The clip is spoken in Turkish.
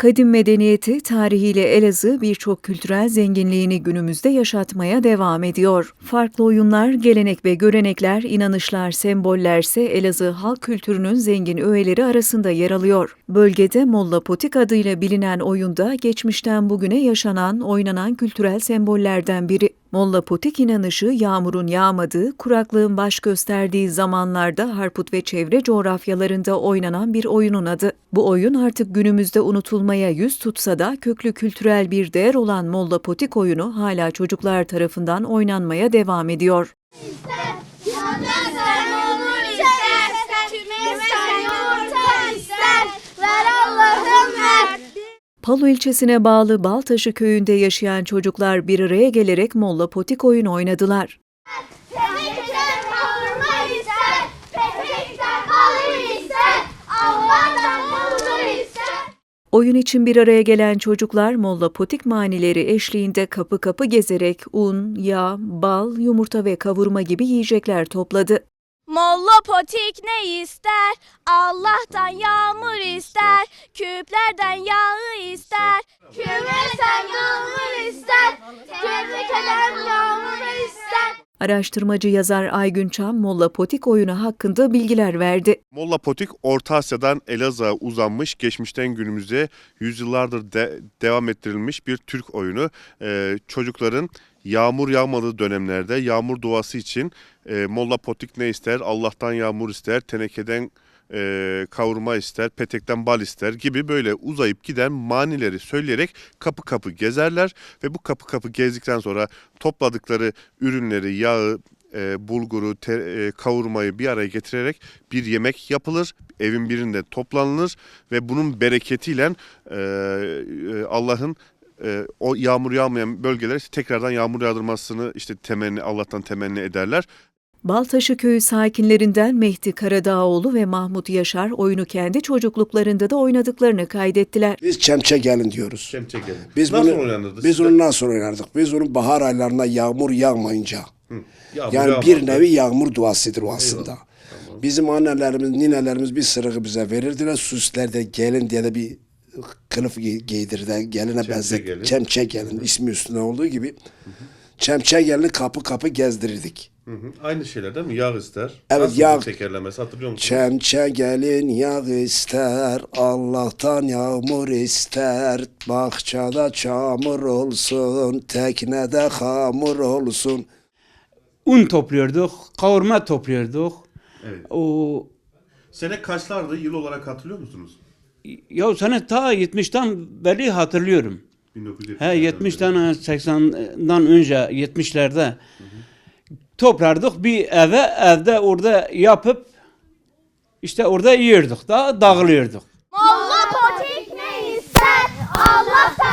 Kadim medeniyeti, tarihiyle Elazığ birçok kültürel zenginliğini günümüzde yaşatmaya devam ediyor. Farklı oyunlar, gelenek ve görenekler, inanışlar, sembollerse Elazığ halk kültürünün zengin öğeleri arasında yer alıyor. Bölgede Molla Potik adıyla bilinen oyunda geçmişten bugüne yaşanan, oynanan kültürel sembollerden biri. Molla Potik inanışı yağmurun yağmadığı, kuraklığın baş gösterdiği zamanlarda Harput ve çevre coğrafyalarında oynanan bir oyunun adı. Bu oyun artık günümüzde unutulmaya yüz tutsa da köklü kültürel bir değer olan Molla Potik oyunu hala çocuklar tarafından oynanmaya devam ediyor. Yemezsen Palu ilçesine bağlı Baltaşı köyünde yaşayan çocuklar bir araya gelerek Molla Potik oyun oynadılar. Oyun için bir araya gelen çocuklar Molla Potik manileri eşliğinde kapı kapı gezerek un, yağ, bal, yumurta ve kavurma gibi yiyecekler topladı. Molla potik ne ister? Allah'tan yağmur ister. Küplerden yağı ister. Kümesen yağmur ister, Tebrekeden yağmur ister. Araştırmacı yazar Aygün Çam, Molla Potik oyunu hakkında bilgiler verdi. Molla Potik Orta Asya'dan Elazığ'a uzanmış, geçmişten günümüze yüzyıllardır de- devam ettirilmiş bir Türk oyunu. Ee, çocukların yağmur yağmadığı dönemlerde yağmur duası için e, Molla Potik ne ister? Allah'tan yağmur ister, tenekeden e, kavurma ister, petekten bal ister gibi böyle uzayıp giden manileri söyleyerek kapı kapı gezerler ve bu kapı kapı gezdikten sonra topladıkları ürünleri, yağı, e, bulguru, te- e, kavurmayı bir araya getirerek bir yemek yapılır. Evin birinde toplanılır ve bunun bereketiyle e, e, Allah'ın e, o yağmur yağmayan bölgelere tekrardan yağmur yağdırmasını işte temenni Allah'tan temenni ederler. Baltaşı köyü sakinlerinden Mehdi Karadağoğlu ve Mahmut Yaşar oyunu kendi çocukluklarında da oynadıklarını kaydettiler. Biz çemçe gelin diyoruz. Çemçe gelin. Biz Nasıl bunu, oynanırdı Biz onu nasıl oynardık? Biz onu bahar aylarında yağmur yağmayınca. Yağmur Yani yağmadı. bir nevi yağmur duasıdır o aslında. Bizim annelerimiz, ninelerimiz bir sırığı bize verirdiler. Süslerde gelin diye de bir kılıf giy- giydirirler. Geline benzet. gelin. Çemçe gelin ismi üstüne olduğu gibi. Çemçe gelini kapı kapı gezdirirdik. Hı hı. Aynı şeyler değil mi? Yağ ister. Evet, Nasıl yağ- bu tekerlemesi hatırlıyor musunuz? Çemçe gelin yağ ister, Allah'tan yağmur ister. Bahçede çamur olsun, teknede hamur olsun. un topluyorduk, kavurma topluyorduk. Evet. O Sene kaçlardı yıl olarak hatırlıyor musunuz? ya sana ta 70'ten beri hatırlıyorum. 1970. He 70'ten 80'dan önce 70'lerde toplardık bir eve, evde orada yapıp işte orada yiyorduk da dağılıyorduk. Molla potik ne ister, Allah sen.